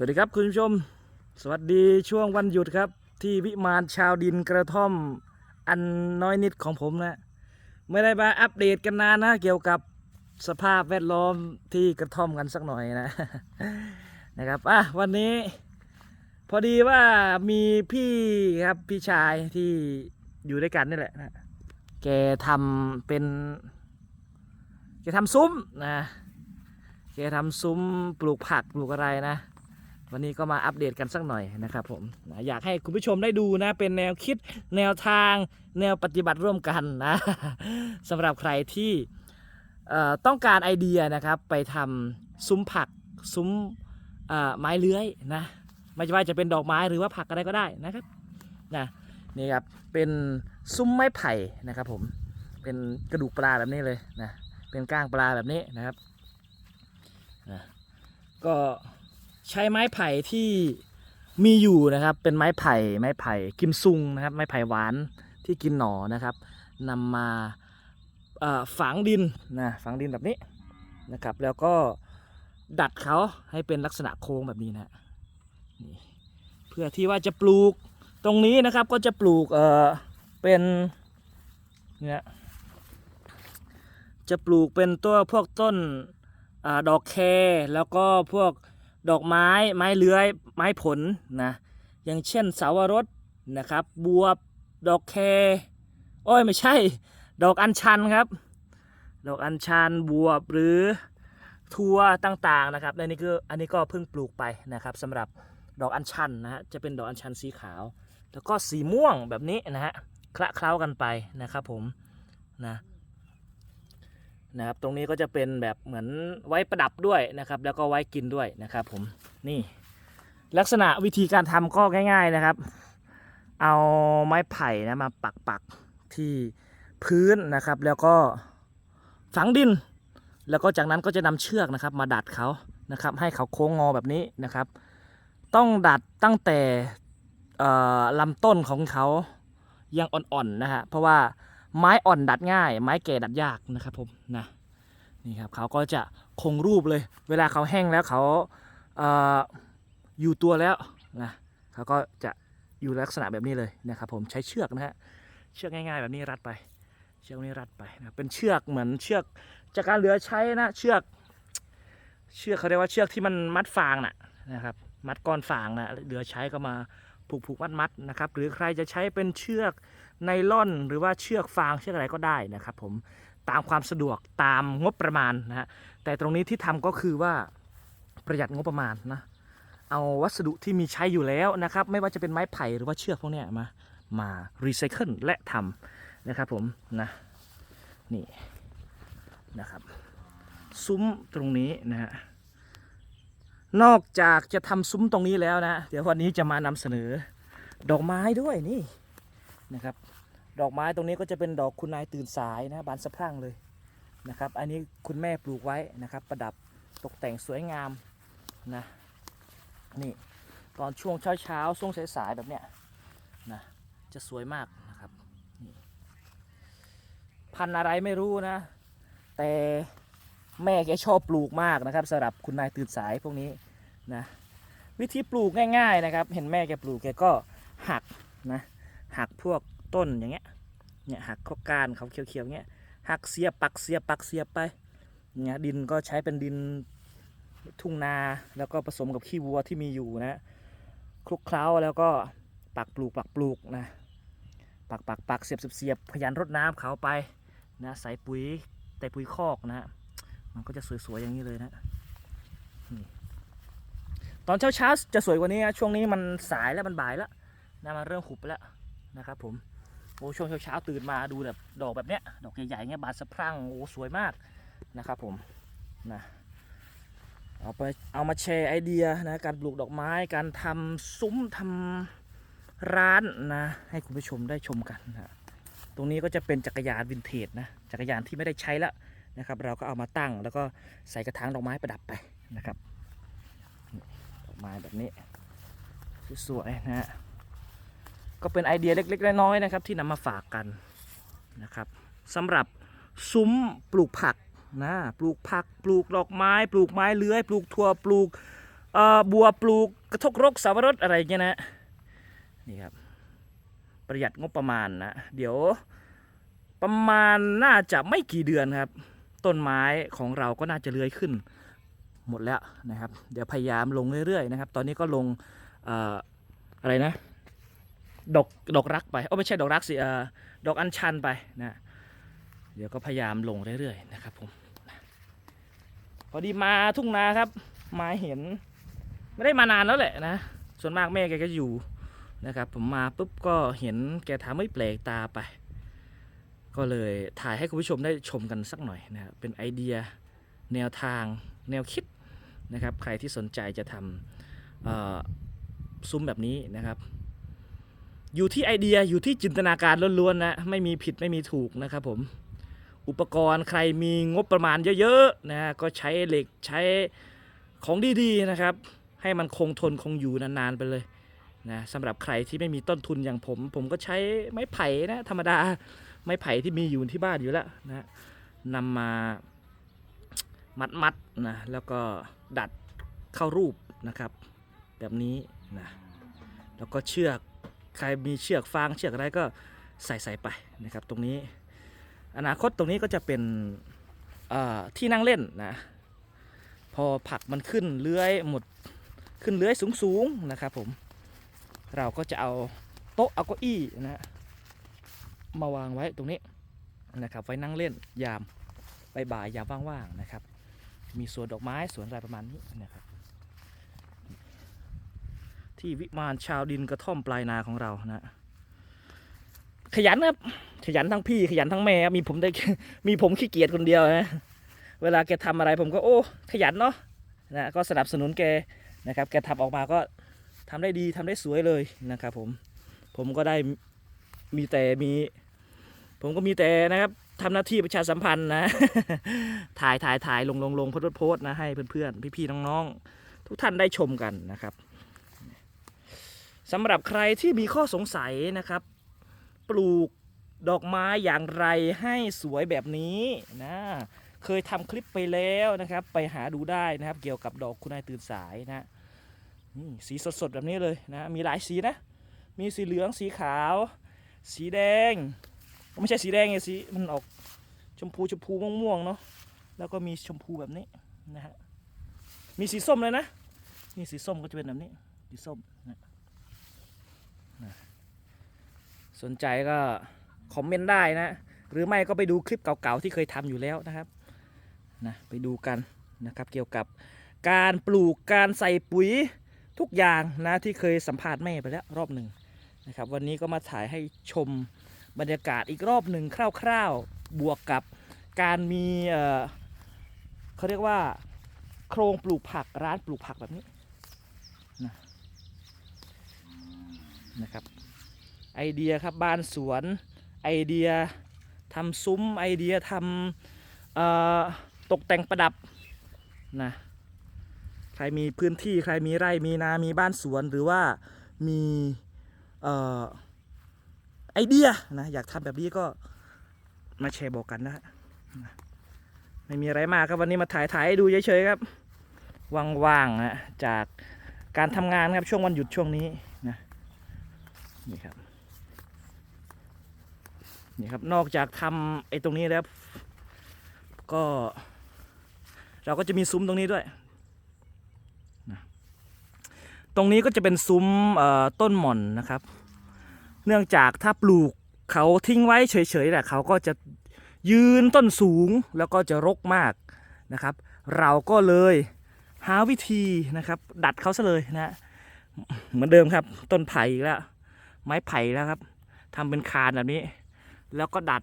สวัสดีครับคุณผู้ชม สวัสดีช่วงวันหยุดครับ ที่วิมานชาวดินกระท่อม อันน้อยนิดของผมนะ ไม่ได้มาอัปเดตกันนานนะ เกี่ยวกับสภาพแวดล้อมที่กระท่อมกันสักหน่อยนะนะครับอะวันนี้ พอดีว่ามีพี่ครับพี่ชายที่อยู่ด้วยกันนี่แหละนะแกทำเป็น แกทำซุ้มนะแกทำซุ้มปลูกผักปลูกอะไรนะ วันนี้ก็มาอัปเดตกันสักหน่อยนะครับผมนะอยากให้คุณผู้ชมได้ดูนะเป็นแนวคิดแนวทางแนวปฏิบัติร่วมกันนะสำหรับใครที่ต้องการไอเดียนะครับไปทำซุ้มผักซุ้มไม้เลื้อยนะไม่ว่าจะเป็นดอกไม้หรือว่าผักอะไรก็ได้นะครับนะนี่ครับเป็นซุ้มไม้ไผ่นะครับผมเป็นกระดูกปลาแบบนี้เลยนะเป็นก้างปลาแบบนี้นะครับนะก็ ใช้ไม้ไผ่ที่มีอยู่นะครับ เป็นไม้ไผ่ ไม้ไผ่กิมซุงนะครับ ไม้ไผ่หวานที่กินหนอนะครับนำมาฝังดินนะฝังดินแบบนี้นะครับ แล้วก็ดัดเขาให้เป็นลักษณะโค้งแบบนี้นะนี่เพื่อที่ว่าจะปลูกตรงนี้นะครับก็จะปลูกเออเป็นเนี่ยจะปลูกเป็นตัวพวกต้นอดอกแคแล้วก็พวก ดอกไม้ไม้เลื้อยไม้ผลนะอย่างเช่นเสาวรสนะครับบวบดอกแคโอ้ยไม่ใช่ ดอกอัญชันครับ ดอกอัญชันบวบหรือทัวต่างๆนะครับในนี้คืออันนี้ก็เพิ่งปลูกไปนะครับสำหรับดอกอัญชันนะฮะจะเป็นดอกอัญชันสีขาว แล้วก็สีม่วงแบบนี้นะฮะคละเคล้ากันไปนะครับผมนะ นะครับ ตรงนี้ก็จะเป็นแบบเหมือนไว้ประดับด้วยนะครับ แล้วก็ไว้กินด้วยนะครับ ผมนี่ลักษณะวิธีการทำก็ง่าย ๆนะครับ เอาไม้ไผ่นะมาปักปักๆที่พื้นนะครับ แล้วก็ฝังดิน แล้วก็จากนั้นก็จะนำเชือกนะครับ มาดัดเขานะครับ ให้เขาโค้งงอแบบนี้นะครับ ต้องดัดตั้งแต่ลำต้นของเขายังอ่อนๆนะฮะเพราะว่า ไม้อ่อนดัดง่าย ไม้แก่ดัดยากนะครับผมนะนี่ครับเขาก็จะคงรูปเลย เวลาเขาแห้งแล้วเขาเออยู่ตัวแล้วนะเขาก็จะอยู่ลักษณะแบบนี้เลยนะครับผมใช้เชือกนะฮะเชือกง่ายๆ แบบนี้รัดไป เชือกนี้รัดไปนะเป็นเชือกเหมือนเชือกจากการเหลือใช้นะเชือกเชือกเขาเรียกว่าเชือกที่มันมัดฟางน่ะนะครับ มัดก้อนฟางนะเหลือใช้ก็มา ผูกผูกมัดมัดนะครับ หรือใครจะใช้เป็นเชือกไนล่อนหรือว่าเชือกฟางเชือกอะไรก็ได้นะครับ ผมตามความสะดวกตามงบประมาณนะฮะแต่ตรงนี้ที่ทำก็คือว่าประหยัดงบประมาณนะเอาวัสดุที่มีใช้อยู่แล้วนะครับ ไม่ว่าจะเป็นไม้ไผ่หรือว่าเชือกพวกนี้มามารีไซเคิลและทำนะครับผมนะนี่นะครับ ซุ้มตรงนี้นะฮะ นอกจากจะทำซุ้มตรงนี้แล้วนะ เดี๋ยววันนี้จะมานำเสนอ ดอกไม้ด้วยนี่นะครับ ดอกไม้ตรงนี้ก็จะเป็นดอกคุณนายตื่นสายนะบานสะพรั่งเลยนะครับ อันนี้คุณแม่ปลูกไว้นะครับ ประดับตกแต่งสวยงามนะนี่ตอนช่วงเช้าเช้าช่วงสายๆแบบเนี้ยนะจะสวยมากนะครับพันอะไรไม่รู้นะ แต่ แม่แกชอบปลูกมากนะครับสำหรับคุณนายตื่นสายพวกนี้นะวิธีปลูกง่าย ๆนะครับ เห็นแม่แกปลูกแกก็หักนะหักพวกต้นอย่างเงี้ยเนี่ยหักข้อกานเขาเขียวๆเงี้ยหักเสียบปักเสียบปักเสียบไปเนี่ยดินก็ใช้เป็นดินทุ่งนาแล้วก็ผสมกับขี้วัวที่มีอยู่นะคลุกเคล้าแล้วก็ปักปลูกปักปลูกนะปักปักปักเสียบเสียบเสียบพยันรดน้ำเขาไปนะใส่ปุ๋ยแต่ปุ๋ยคอกนะ มันก็จะสวยๆอย่างนี้เลยนะตอนเช้าเช้าๆจะสวยกว่านี้นะช่วงนี้มันสายแล้วมันบ่ายแล้วนะมันเริ่มหุบไปแล้วนะครับผมโอ้ช่วงเช้าๆตื่นมาดูแบบดอกแบบเนี้ยดอกใหญ่ๆเงี้ยบานสะพรั่งโอ้สวยมากนะครับผมนะเอาไปเอามาแชร์ไอเดียนะการปลูกดอกไม้การทำซุ้มทำร้านนะให้คุณผู้ชมได้ชมกันนะตรงนี้ก็จะเป็นจักรยานวินเทจนะจักรยานที่ไม่ได้ใช้แล้ว นะครับ เราก็เอามาตั้งแล้วก็ใส่กระถางดอกไม้ประดับไปนะครับดอกไม้แบบนี้สวยๆนะฮะก็เป็นไอเดียเล็กๆน้อยๆนะครับที่นำมาฝากกันนะครับสำหรับซุ้มปลูกผักนะปลูกผักปลูกดอกไม้ ปลูกไม้เลื้อย ปลูกถั่วปลูกบัวปลูกกระทกรกสาวรสอะไรเงี้ยนะนี่ครับประหยัดงบประมาณนะ เดี๋ยวประมาณน่าจะไม่กี่เดือนครับ ต้นไม้ของเราก็น่าจะเลื้อยขึ้นหมดแล้วนะครับ เดี๋ยวพยายามลงเรื่อยๆนะครับ ตอนนี้ก็ลงอออะไรนะ ดอกดอกรักไปโอ้ไม่ใช่ดอกรักสิออดอกอัญชันไปนะเดี๋ยวก็พยายามลงเรื่อยๆนะครับผมพอดีมาทุ่งนาครับ มาเห็น ไม่ได้มานานแล้วแหละนะ ส่วนมากแม่แกก็อยู่นะครับ ผมมาปุ๊บก็เห็นแกทำไม่แปลกตาไป ก็เลยถ่ายให้คุณผู้ชมได้ชมกันสักหน่อยนะครับเป็นไอเดียแนวทางแนวคิดนะครับ ใครที่สนใจจะทำซุ้มแบบนี้นะครับ อยู่ที่ไอเดียอยู่ที่จินตนาการล้วนๆนะไม่มีผิดไม่มีถูกนะครับผมอุปกรณ์ใครมีงบประมาณเยอะๆนะก็ใช้เหล็กใช้ของดีๆนะครับ ให้มันคงทนคงอยู่นานๆไปเลยนะสำหรับใครที่ไม่มีต้นทุนอย่างผม ผมก็ใช้ไม้ไผ่นะธรรมดา ไม้ไผ่ที่มีอยู่ที่บ้านอยู่แล้วนะนำมามัดๆนะแล้วก็ดัดเข้ารูปนะครับ แบบนี้นะแล้วก็เชือกใครมีเชือกฟางเชือกอะไรก็ใส่ใส่ไปนะครับ ตรงนี้ อนาคตตรงนี้ก็จะเป็นที่นั่งเล่นนะพอผักมันขึ้นเลื้อยหมดขึ้นเลื้อยสูงๆนะครับผมเราก็จะเอาโต๊ะเอาเก้าอี้นะ มาวางไว้ตรงนี้นะครับ ไว้นั่งเล่นยามบ่ายยามว่างๆนะครับ มีสวนดอกไม้สวนอะไรประมาณนี้นะครับ ที่วิมานชาวดินกระท่อมปลายนาของเรานะขยันครับขยันทั้งพี่ขยันทั้งแม่มีผมได้มีผมขี้เกียจคนเดียวนะเวลาแกทำอะไรผมก็โอ้ ขยันเนาะนะก็สนับสนุนแกนะครับ แกทำออกมาก็ทำได้ดีทำได้สวยเลยนะครับ ผมผมก็ได้ มีแต่มี ผมก็มีแต่นะครับทำหน้าที่ประชาสัมพันธ์นะ ถ่ายถ่ายถ่ายลงลงลงโพสโพสนะให้เพื่อนๆ พี่ๆ น้องๆ ทุกท่านได้ชมกันนะครับสำหรับใครที่มีข้อสงสัยนะครับ ปลูกดอกไม้อย่างไรให้สวยแบบนี้นะเคยทำคลิปไปแล้วนะครับ ไปหาดูได้นะครับ เกี่ยวกับดอกคุณนายตื่นสายนะสีสีสดๆแบบนี้เลยนะ มีหลายสีนะ มีสีเหลืองสีขาว สีแดง ไม่ใช่สีแดงไงสีมันออกชมพูชมพูม่วงๆเนาะแล้วก็มีชมพูแบบนี้นะฮะมีสีส้มเลยนะนี่สีส้มก็จะเป็นแบบนี้สีส้มนะสนใจก็คอมเมนต์ได้นะ หรือไม่ก็ไปดูคลิปเก่าๆที่เคยทำอยู่แล้วนะครับนะไปดูกันนะครับเกี่ยวกับการปลูกการใส่ปุ๋ยทุกอย่างนะที่เคยสัมภาษณ์แม่ไปแล้วรอบหนึ่ง นะครับ วันนี้ก็มาถ่ายให้ชมบรรยากาศอีกรอบหนึ่งคร่าวๆ บวกกับการมีเขาเรียกว่า โครงปลูกผักร้านปลูกผักแบบนี้นะนะครับ ไอเดียครับบ้านสวนไอเดียทำซุ้มไอเดียทำตกแต่งประดับนะใครมีพื้นที่ใครมีไร่มีนา มีบ้านสวนหรือว่ามี ไอเดียนะอยากทำแบบนี้ก็มาแชร์บอกกันนะฮะไม่มีอะไรมากครับวันนี้มาถ่ายถ่ายให้ดูเฉยๆครับว่างๆนะจากการทำงานครับช่วงวันหยุดช่วงนี้นะนี่ครับนี่ครับนอกจากทำไอ้ตรงนี้แล้วก็เราก็จะมีซุ้มตรงนี้ด้วยนะ ตรงนี้ก็จะเป็นซุ้มต้นหม่อนนะครับ เนื่องจากถ้าปลูกเขาทิ้งไว้เฉยๆแหละเขาก็จะยืนต้นสูงแล้วก็จะรกมากนะครับ เราก็เลยหาวิธีนะครับ ดัดเขาซะเลยนะเหมือนเดิมครับ ต้นไผ่แล้ว ไม้ไผ่แล้วครับทำเป็นคานแบบนี้ แล้วก็ดัด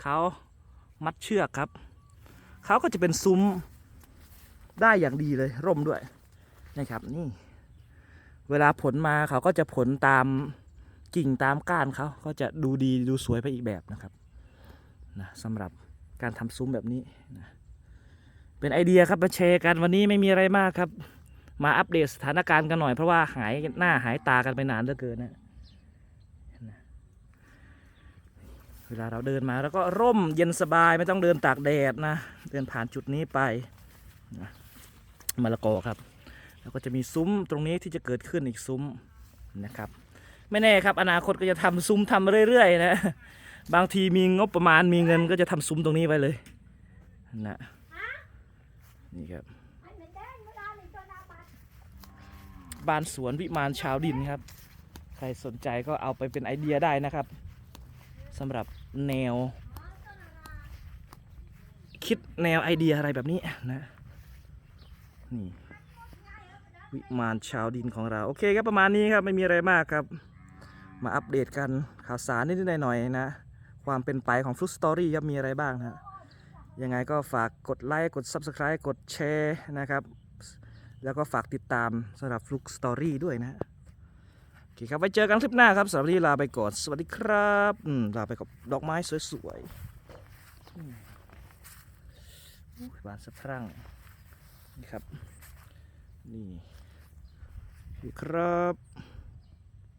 เขามัดเชือกครับ เขาก็จะเป็นซุ้มได้อย่างดีเลยร่มด้วยนะครับนี่ เวลาผลมาเขาก็จะผลตามกิ่งตามก้านเขาก็จะดูดีดูสวยไปอีกแบบนะครับนะสำหรับการทำซุ้มแบบนี้นะเป็นไอเดียครับมาแชร์กันวันนี้ไม่มีอะไรมากครับ มาอัปเดตสถานการณ์กันหน่อยเพราะว่าหายหน้าหายตากันไปนานเหลือเกินนะเวลาเราเดินมาแล้วก็ร่มเย็นสบายไม่ต้องเดินตากแดดนะ เดินผ่านจุดนี้ไปนะมะละกอครับ แล้วก็จะมีซุ้มตรงนี้ที่จะเกิดขึ้นอีกซุ้มนะครับ ไม่แน่ครับอนาคตก็จะทำซุ้มทำเรื่อยๆนะบางทีมีงบประมาณมีเงินก็จะทำซุ้มตรงนี้ไว้เลยนะนี่ครับบ้านสวนวิมานชาวดินครับ ใครสนใจก็เอาไปเป็นไอเดียได้นะครับสำหรับแนว คิดแนวไอเดียอะไรแบบนี้นะนี่ วิมานชาวดินของเรา โอเคครับประมาณนี้ครับไม่มีอะไรมากครับ มาอัปเดตกันข่าวสารนิดๆหน่อยๆนะ ความเป็นไปของฟลุตสตอรี่ครับมีอะไรบ้างนะยังไงก็ฝากกดไลค์กด Subscribe กดแชร์นะครับ แล้วก็ฝากติดตามสำหรับฟลุกสตอรี่ด้วยนะโอเคครับไว้เจอกันคลิปหน้าครับสำหรับวันนี้ลาไปก่อน สวัสดีครับอืมลาไปกับดอกไม้สวยๆบานสะพรั่งนี่ครับ นี่ โอเคครับ